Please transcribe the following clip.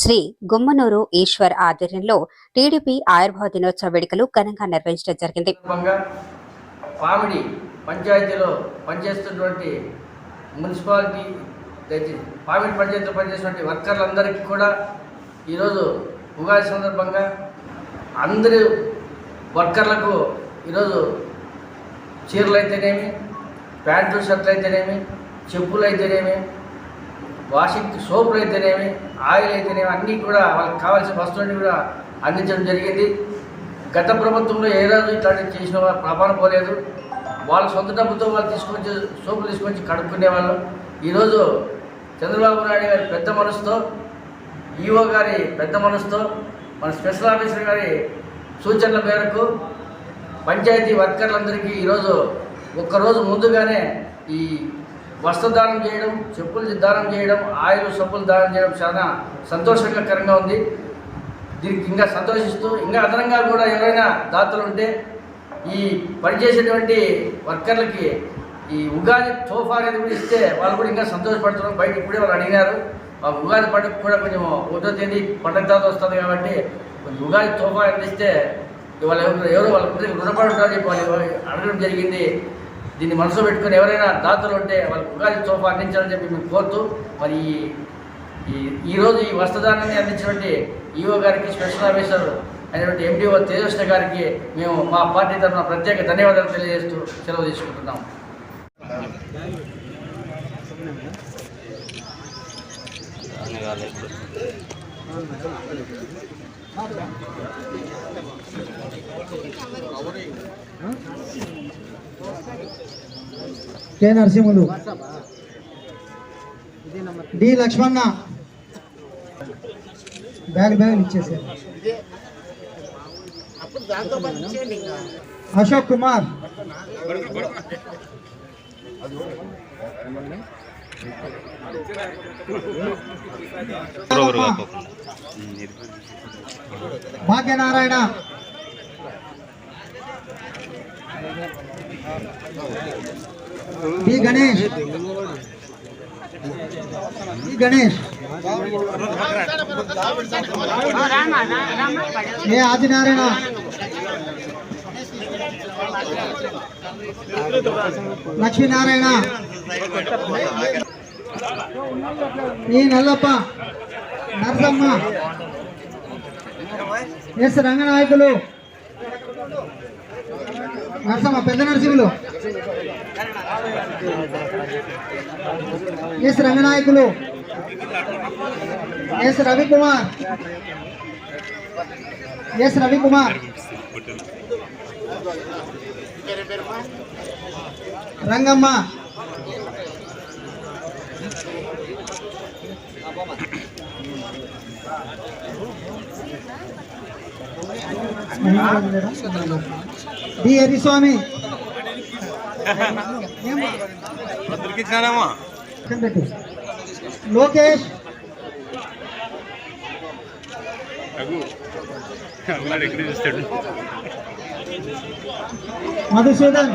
శ్రీ గుమ్మనూరు ఈశ్వర్ ఆధ్వర్యంలో టీడీపీ ఆయుర్వేద దినోత్సవ వేడుకలు ఘనంగా నిర్వహించడం జరిగింది. పామిడి పంచాయతీలో పనిచేస్తున్నటువంటి మున్సిపాలిటీ పామిడి పంచాయతీలో పనిచేసినటువంటి వర్కర్లందరికీ కూడా ఈరోజు ఉగాది సందర్భంగా అందరి వర్కర్లకు ఈరోజు చీరలు అయితేనేమి ప్యాంట్లు షర్ట్లు అయితేనేమి చెప్పులు అయితేనేమి వాషింగ్ సోపులు అయితేనేమి ఆయిల్ అయితేనేమి అన్నీ కూడా వాళ్ళకి కావాల్సిన వస్తువులన్నీ కూడా అందించడం జరిగింది. గత ప్రభుత్వంలో ఏ రోజు ఇట్లాంటివి చేసిన వాళ్ళ ప్రమాణం పోలేదు. వాళ్ళ సొంత డబ్బుతో వాళ్ళు తీసుకొచ్చి సోపులు తీసుకొచ్చి కడుక్కునేవాళ్ళు ఈరోజు చంద్రబాబు నాయుడు గారి పెద్ద మనసుతో ఈఓ గారి పెద్ద మనసుతో మన స్పెషల్ ఆఫీసర్ గారి సూచనల మేరకు పంచాయతీ వర్కర్లందరికీ ఈరోజు ఒక్కరోజు ముందుగానే ఈ వస్త్రదానం చేయడం చెప్పులు దానం చేయడం ఆయిల్ సబ్బులు దానం చేయడం చాలా సంతోషకరంగా ఉంది. దీనికి ఇంకా సంతోషిస్తూ ఇంకా అదనంగా కూడా ఎవరైనా దాతలు ఉంటే ఈ పనిచేసేటువంటి వర్కర్లకి ఈ ఉగాది తోఫా అనేది కూడా ఇస్తే వాళ్ళు కూడా ఇంకా సంతోషపడుతున్నారు. బయట ఇప్పుడే వాళ్ళు అడిగినారు. ఆ ఉగాది పండుగ కూడా కొంచెం ఒకటో తేదీ పండుగ తర్వాత వస్తుంది కాబట్టి కొంచెం ఉగాది తోఫా అందిస్తే వాళ్ళు ఎవరు ఎవరు వాళ్ళ రుణపడి ఉంటారని చెప్పి వాళ్ళు అడగడం జరిగింది. దీన్ని మనసులో పెట్టుకుని ఎవరైనా దాతలు ఉంటే వాళ్ళకి ఉగాది సోఫా అందించాలని చెప్పి మేము కోరుతూ మరి ఈ- ఈరోజు ఈ వస్త్రదానాన్ని అందించినటువంటి ఈఓ గారికి స్పెషల్ ఆఫీసర్ అయినటువంటి ఎండిఓ తేజస్వ గారికి మేము మా పార్టీ తరఫున ప్రత్యేక ధన్యవాదాలు తెలియజేస్తూ సెలవు తీసుకుంటున్నాం. K Narasimhulu. D Lakshmana. Bag bag ఇచ్చేసారు. Ashok Kumar. Bhagyanarayana. D Ganesh. D Ganesh. A Adinarayana. Lakshminarayana. E Nallappa Narasamma. S Ranganayakulu. Narasamma పెద్ద Narasimhulu. S Ranganayakulu. S Ravikumar. S Ravikumar. Rangamma. D Hariswamy Lokesh. Madhusudan.